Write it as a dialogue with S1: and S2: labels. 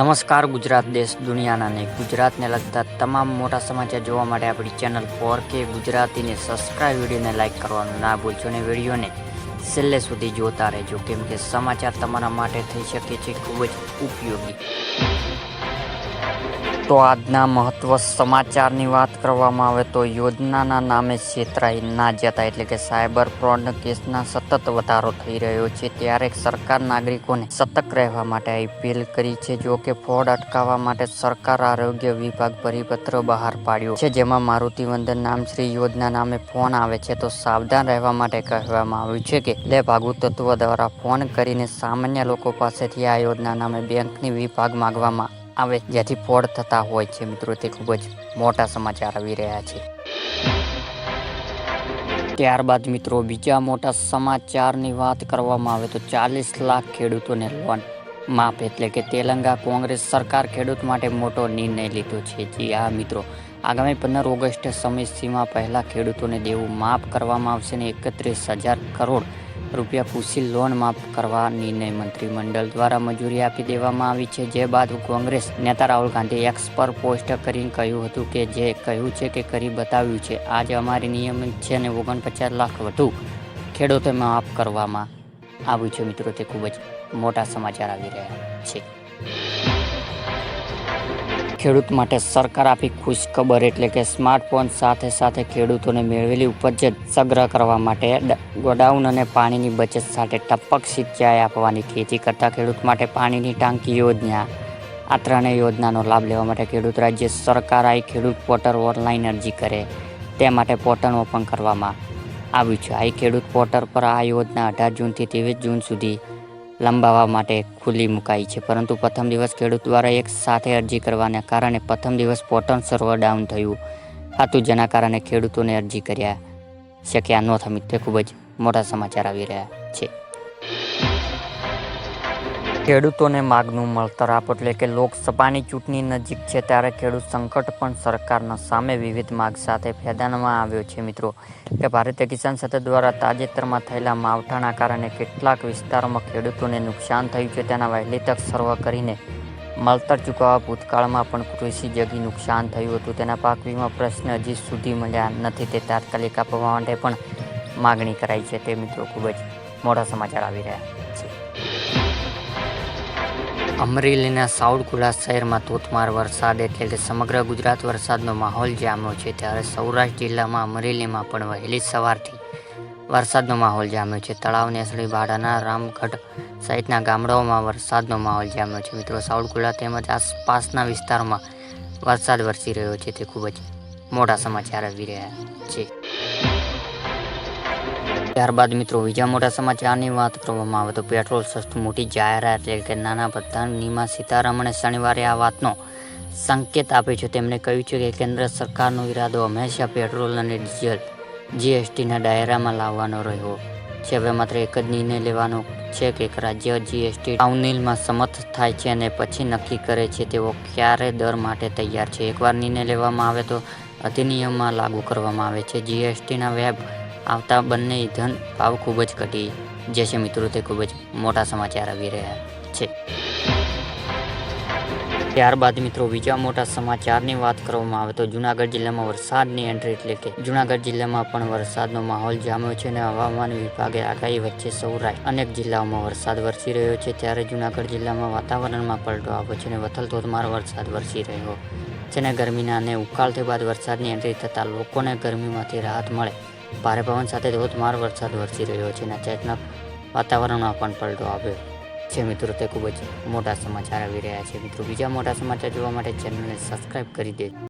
S1: નમસ્કાર, ગુજરાત દેશ દુનિયાના ને ગુજરાતને લગતા તમામ મોટા સમાચાર જોવા માટે આપણી ચેનલ ફોર કે ગુજરાતીને સબસ્ક્રાઇબ વિડીયોને લાઇક કરવાનું ના ભૂલશો અને વિડીયોને છેલ્લે સુધી જોતા રહેજો, કેમ કે સમાચાર તમારા માટે થઈ શકે છે ખૂબ જ ઉપયોગી. તો આજના મહત્વ સમાચારની વાત કરવામાં આવે તો યોજનાના નામે છેતરાઈ ના જતા એટલે કે સાયબર ફ્રોડ કેસના સતત વધારો થઈ રહ્યો છે. ત્યારે સરકાર નાગરિકોને સતર્ક રહેવા માટે અપીલ કરી છે. જો કે ફ્રોડ અટકાવવા માટે સરકાર આરોગ્ય વિભાગ પરિપત્ર બહાર પાડ્યો છે. જેમાં મારુતિ વંદન નામ શ્રી યોજના નામે ફોન આવે છે તો સાવધાન રહેવા માટે કહેવામાં આવ્યું છે કે લે ભાગુ તત્વ દ્વારા ફોન કરીને સામાન્ય લોકો પાસેથી આ યોજના નામે બેંકની વિભાગ માંગવામાં આવે, જેથી ફોડ થતા હોય છે મિત્રો. તે ખૂબ જ મોટા સમાચાર આવી રહ્યા છે. ત્યારબાદ મિત્રો, બીજા મોટા સમાચારની વાત કરવામાં આવે તો ચાલીસ લાખ ખેડૂતોને લોન માફ એટલે કે તેલંગા કોંગ્રેસ સરકાર ખેડૂત માટે મોટો નિર્ણય લીધો છે. જી આ મિત્રો. આગામી પંદર ઓગસ્ટે સમય સીમા પહેલાં ખેડૂતોને દેવું માફ કરવામાં આવશે અને એકત્રીસ હજાર કરોડ રૂપિયા પૂછી લોન માફ કરવા નિર્ણય મંત્રીમંડળ દ્વારા મંજૂરી આપી દેવામાં આવી છે. જે બાદ કોંગ્રેસ નેતા રાહુલ ગાંધી એક્સ પર પોસ્ટ કરીને કહ્યું હતું કે, જે કહ્યું છે કે કરી બતાવ્યું છે. આજે અમારી નિયમિત છે અને ઓગણપચાસ લાખ વધુ ખેડૂતો માફ કરવામાં આવ્યું છે મિત્રો. તે ખૂબ જ મોટા સમાચાર આવી રહ્યા છે. ખેડૂત માટે સરકાર આપી ખુશખબર એટલે કે સ્માર્ટફોન સાથે સાથે ખેડૂતોને મેળવેલી ઉપજ સંગ્રહ કરવા માટે ગોડાઉન અને પાણીની બચત સાથે ટપક સિંચાઈ આપવાની ખેતી કરતા ખેડૂત માટે પાણીની ટાંકી યોજના, આ ત્રણેય યોજનાનો લાભ લેવા માટે ખેડૂત રાજ્ય સરકાર આ ખેડૂત પોર્ટલ ઓનલાઈન અરજી કરે, તે માટે પોર્ટલ ઓપન કરવામાં આવ્યું છે. આ ખેડૂત પોર્ટલ પર આ યોજના અઢાર જૂનથી ત્રેવીસ જૂન સુધી લંબાવવા માટે ખુલ્લી મુકાઈ છે. પરંતુ પ્રથમ દિવસ ખેડૂત દ્વારા એક સાથે અરજી કરવાના કારણે પ્રથમ દિવસ પોર્ટલ સર્વર ડાઉન થયું હતું, જેના કારણે ખેડૂતોને અરજી કર્યા શક્યા ન થમી તે ખૂબ જ મોટા સમાચાર આવી રહ્યા છે. ખેડૂતોને માગનું મળતર આપો એટલે કે લોકસભાની ચૂંટણી નજીક છે ત્યારે ખેડૂત સંકટ પણ સરકારના સામે વિવિધ માગ સાથે ફેદાનમાં આવ્યો છે મિત્રો. કે ભારતીય કિસાન સતત દ્વારા તાજેતરમાં થયેલા માવઠાના કારણે કેટલાક વિસ્તારોમાં ખેડૂતોને નુકસાન થયું છે. તેના વહેલી તક સર્વ કરીને મળતર ચૂકવવા ભૂતકાળમાં પણ કૃષિ જગી નુકસાન થયું હતું. તેના પાક વીમા પ્રશ્ન હજી સુધી મળ્યા નથી. તે તાત્કાલિક આપવા માટે પણ માગણી કરાઈ છે તે મિત્રો ખૂબ જ મોટા સમાચાર આવી રહ્યા અમરેલીના સાઉડકુલા શહેરમાં ધોધમાર વરસાદ એટલે કે સમગ્ર ગુજરાત વરસાદનો માહોલ જામ્યો છે, ત્યારે સૌરાષ્ટ્ર જિલ્લામાં અમરેલીમાં પણ વહેલી સવારથી વરસાદનો માહોલ જામ્યો છે. તળાવ નેસડી બાડાના રામગઢ સહિતના ગામડાઓમાં વરસાદનો માહોલ જામ્યો છે. મિત્રો સાઉડકુલા તેમજ આસપાસના વિસ્તારોમાં વરસાદ વરસી રહ્યો છે. તે ખૂબ જ મોટા સમાચાર આવી રહ્યા છે. ત્યારબાદ મિત્રો બીજા મોટા સમાચારની વાત કરવામાં આવે તો પેટ્રોલ સસ્તું મોટી જાહેરાત એટલે કે નાના પ્રધાન નિમા સીતારમણે શનિવારે આ વાતનો સંકેત આપ્યો છે. તેમણે કહ્યું છે કે કેન્દ્ર સરકારનો ઈરાદો હંમેશા પેટ્રોલ અને ડીઝલ જીએસટીના દાયરામાં લાવવાનો રહ્યો છે. હવે માત્ર એક જ નિર્ણય લેવાનો છે કે એક રાજ્ય જીએસટી કાઉન્સિલમાં સમર્થ થાય છે અને પછી નક્કી કરે છે તેઓ ક્યારે દર માટે તૈયાર છે. એકવાર નિર્ણય લેવામાં આવે તો અધિનિયમમાં લાગુ કરવામાં આવે છે. જીએસટીના વેબ આવતા બંને ધન ભાવ ખૂબ જ ઘટી. જશે મિત્રો, તે ખૂબ જ મોટા સમાચાર આવી રહ્યા છે. ત્યારબાદ મિત્રો, બીજા મોટા સમાચારની વાત કરવામાં આવે તો જૂનાગઢ જિલ્લામાં વરસાદની એન્ટ્રી એટલે કે જૂનાગઢ જિલ્લામાં પણ વરસાદનો માહોલ જામ્યો છે અને હવામાન વિભાગે આગાહી વચ્ચે સૌરાષ્ટ્ર અનેક જિલ્લાઓમાં વરસાદ વરસી રહ્યો છે. ત્યારે જૂનાગઢ જિલ્લામાં વાતાવરણમાં પલટો આવ્યો છે અને વથલ ધોધમાર વરસાદ વરસી રહ્યો છે અને ગરમીના અને ઉકાળથી બાદ વરસાદની એન્ટ્રી થતાં લોકોને ગરમીમાંથી રાહત મળે. ભારે પવન સાથે ધોધમાર વરસાદ વરસી રહ્યો છે અને ચેતનક વાતાવરણમાં પણ પલટો આવ્યો. છે મિત્રો તે ખૂબ જ મોટા સમાચાર આવી રહ્યા છે. મિત્રો, બીજા મોટા સમાચાર જોવા માટે ચેનલને સબસ્ક્રાઈબ કરી દે